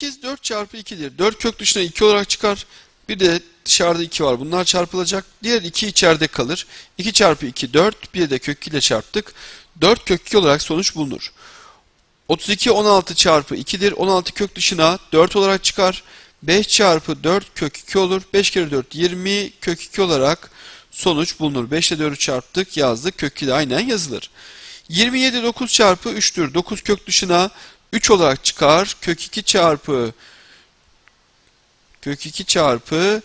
8 4 çarpı 2'dir. 4 kök dışına 2 olarak çıkar. Bir de dışarıda 2 var. Bunlar çarpılacak. Diğer 2 içeride kalır. 2 çarpı 2 4. Bir de kök 2 ile çarptık. 4 kök 2 olarak sonuç bulunur. 32 16 çarpı 2'dir. 16 kök dışına 4 olarak çıkar. 5 çarpı 4 kök 2 olur. 5 kere 4 20 kök 2 olarak sonuç bulunur. 5 ile 4'ü çarptık yazdık. Kök 2 de aynen yazılır. 27 9 çarpı 3'tür. 9 kök dışına 3 olarak çıkar. Kök 2 çarpı kök 2 çarpı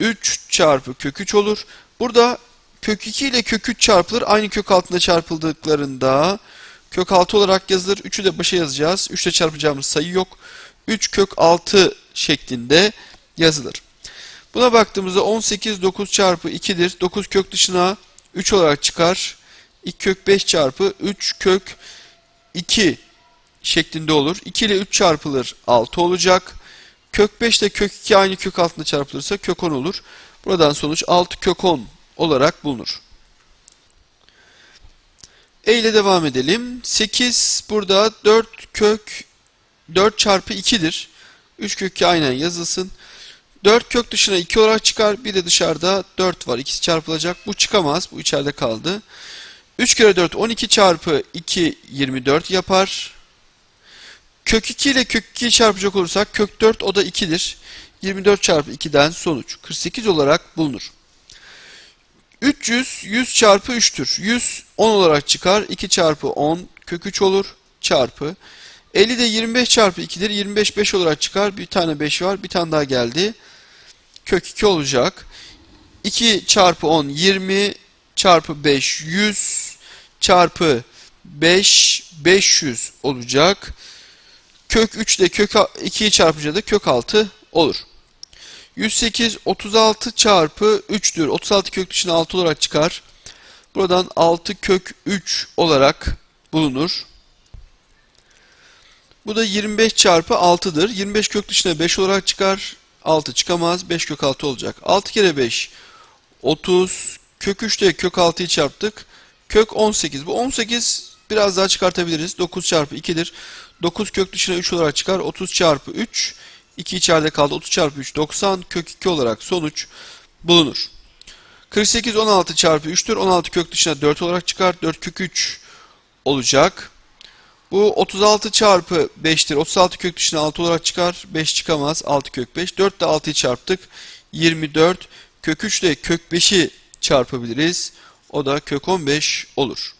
3 çarpı kök 3 olur. Burada kök 2 ile kök 3 çarpılır. Aynı kök altında çarpıldıklarında kök 6 olarak yazılır. 3'ü de başa yazacağız. 3 ile çarpacağımız sayı yok. 3 kök 6 şeklinde yazılır. Buna baktığımızda 18 9 çarpı 2'dir. 9 kök dışına 3 olarak çıkar. 2 kök 5 çarpı 3 kök 2 şeklinde olur. 2 ile 3 çarpılır 6 olacak. Kök 5 ile kök 2 aynı kök altında çarpılırsa kök 10 olur. Buradan sonuç 6 kök 10 olarak bulunur. E ile devam edelim. 8 burada 4 kök 4 çarpı 2'dir. 3 kök 2 aynen yazılsın. 4 kök dışına 2 olarak çıkar. Bir de dışarıda 4 var. İkisi çarpılacak. Bu çıkamaz. Bu içeride kaldı. 3 kere 4 12 çarpı 2 24 yapar. Kök 2 ile kök 2'yi çarpacak olursak kök 4 o da 2'dir. 24 çarpı 2'den sonuç 48 olarak bulunur. 300 100 çarpı 3'tür. 100 10 olarak çıkar. 2 çarpı 10 kök 3 olur. Çarpı. 50 de 25 çarpı 2'dir. 25 5 olarak çıkar. Bir tane 5 var. Bir tane daha geldi. Kök 2 olacak. 2 çarpı 10 20 çarpı 5 100 çarpı 5 500 olacak. Kök 3 ile kök 2'yi çarpınca da kök 6 olur. 108 36 çarpı 3'tür. 36 kök dışına 6 olarak çıkar. Buradan 6 kök 3 olarak bulunur. Bu da 25 çarpı 6'dır. 25 kök dışına 5 olarak çıkar. 6 çıkamaz. 5 kök 6 olacak. 6 kere 5 30. Kök 3 ile kök 6'yı çarptık. Kök 18. Bu 18 biraz daha çıkartabiliriz. 9 çarpı 2'dir. 9 kök dışına 3 olarak çıkar. 30 çarpı 3. 2 içeride kaldı. 30 çarpı 3 90. Kök 2 olarak sonuç bulunur. 48 16 çarpı 3'tür. 16 kök dışına 4 olarak çıkar. 4 kök 3 olacak. Bu 36 çarpı 5'tir. 36 kök dışına 6 olarak çıkar. 5 çıkamaz. 6 kök 5. 4 de 6'yı çarptık. 24. Kök 3 ile kök 5'i çarpabiliriz. O da kök 15 olur.